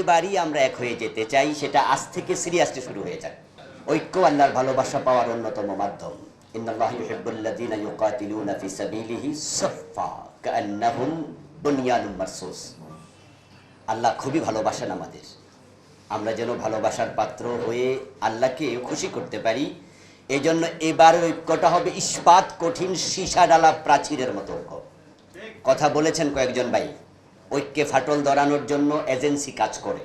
এবারই আমরা এক হয়ে যেতে চাই, সেটা আজ থেকে সিরিয়াসলি শুরু হয়ে যায় ঐক্য আল্লাহর ভালোবাসা পাওয়ার অন্যতম মাধ্যম। আল্লাহ খুবই ভালোবাসেন আমাদের। আমরা যেন ভালোবাসার পাত্র হয়ে আল্লাহকে খুশি করতে পারি এই জন্য এবার ঐক্যটা হবে ইস্পাত কঠিন সীসা ডালা প্রাচীরের মতো কথা বলেছেন কয়েকজন ভাই। ঐক্যে ফাটল ধরানোর জন্য এজেন্সি কাজ করে।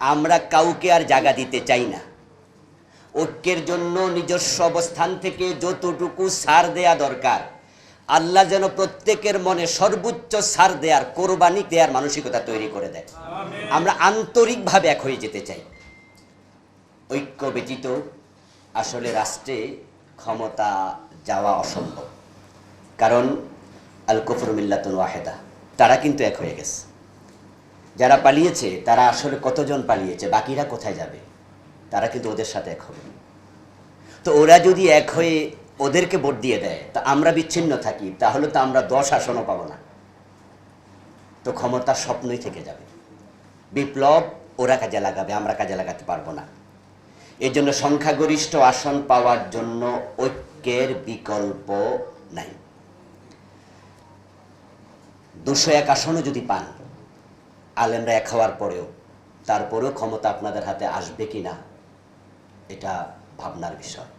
আমরা কাউকে আর জায়গা দিতে চাই না। ঐক্যের জন্য নিজস্ব অবস্থান থেকে যতটুকু সার দেয়া দরকার, আল্লাহ যেন প্রত্যেকের মনে সর্বোচ্চ সার দেয়ার কোরবানি দেয়ার মানসিকতা তৈরি করে দেয়। আমরা আন্তরিকভাবে এক হয়ে যেতে চাই। ঐক্য ব্যতীত আসলে রাষ্ট্রে ক্ষমতা যাওয়া অসম্ভব। কারণ আল কফর মিল্লাতুন ওয়াহেদা। তারা কিন্তু এক হয়ে গেছে। যারা পালিয়েছে, তারা আসলে কতজন পালিয়েছে, বাকিরা কোথায় যাবে? তারা কিন্তু ওদের সাথে এক হবে। তো ওরা যদি এক হয়ে ওদেরকে ভোট দিয়ে দেয়, তা আমরা বিচ্ছিন্ন থাকি, তাহলে তো আমরা দশ আসনও পাবো না। তো ক্ষমতা স্বপ্নই থেকে যাবে। বিপ্লব ওরা কাজে লাগাবে, আমরা কাজে লাগাতে পারব না। এর জন্য সংখ্যাগরিষ্ঠ আসন পাওয়ার জন্য ঐক্যের বিকল্প নাই। দুশো এক আসনও যদি পান, আলেমরা এক হওয়ার পরেও, তারপরেও ক্ষমতা আপনাদের হাতে আসবে কি না, এটা ভাবনার বিষয়।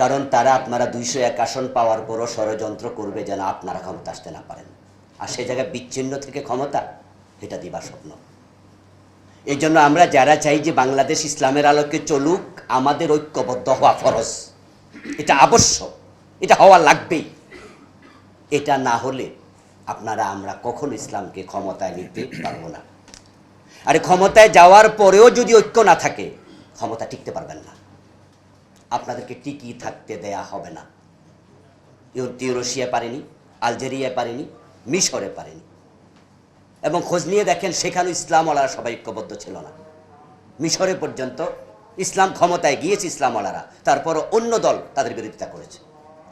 কারণ তারা আপনারা দুইশো এক আসন পাওয়ার পরও ষড়যন্ত্র করবে যেন আপনারা ক্ষমতা আসতে না পারেন। আর সে জায়গায় বিচ্ছিন্ন থেকে ক্ষমতা, এটা দিবা স্বপ্ন। এই জন্য আমরা যারা চাই যে বাংলাদেশ ইসলামের আলোকে চলুক, আমাদের ঐক্যবদ্ধ হওয়া ফরজ। এটা আবশ্যক, এটা হওয়া লাগবেই। এটা না হলে আপনারা, আমরা কখনো ইসলামকে ক্ষমতায় নিতে পারব না। আরে ক্ষমতায় যাওয়ার পরেও যদি ঐক্য না থাকে, ক্ষমতা টিকতে পারবেন না। আপনাদেরকে টিকি থাকতে দেয়া হবে না। ইউ- ইউরোশিয়া পারেনি আলজেরিয়া পারেনি, মিশরে পারেনি। এবং খোঁজ নিয়ে দেখেন সেখানেও ইসলামওয়ালারা সবাই ঐক্যবদ্ধ ছিল না। মিশরে পর্যন্ত ইসলাম ক্ষমতায় গিয়েছে ইসলামওয়ালারা। তারপরও অন্য দল তাদের বিরোধিতা করেছে।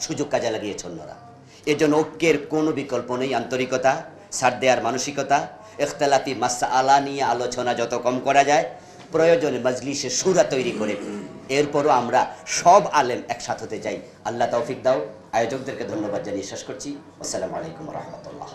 সুযোগ কাজে লাগিয়েছে অন্যরা। এর জন্য ঐক্যের কোনো বিকল্প নেই আন্তরিকতা সার দেওয়ার মানসিকতা এখতালাতি মাসা আলা নিয়ে আলোচনা যত কম করা যায়, প্রয়োজনে মজলিসে সুরা তৈরি করে এরপরও আমরা সব আলেম একসাথ হতে চাই। আল্লাহ তৌফিক দাও। আয়োজকদেরকে ধন্যবাদ জানিয়ে শেষ করছি। আসসালামু আলাইকুম রহমতুল্লাহ।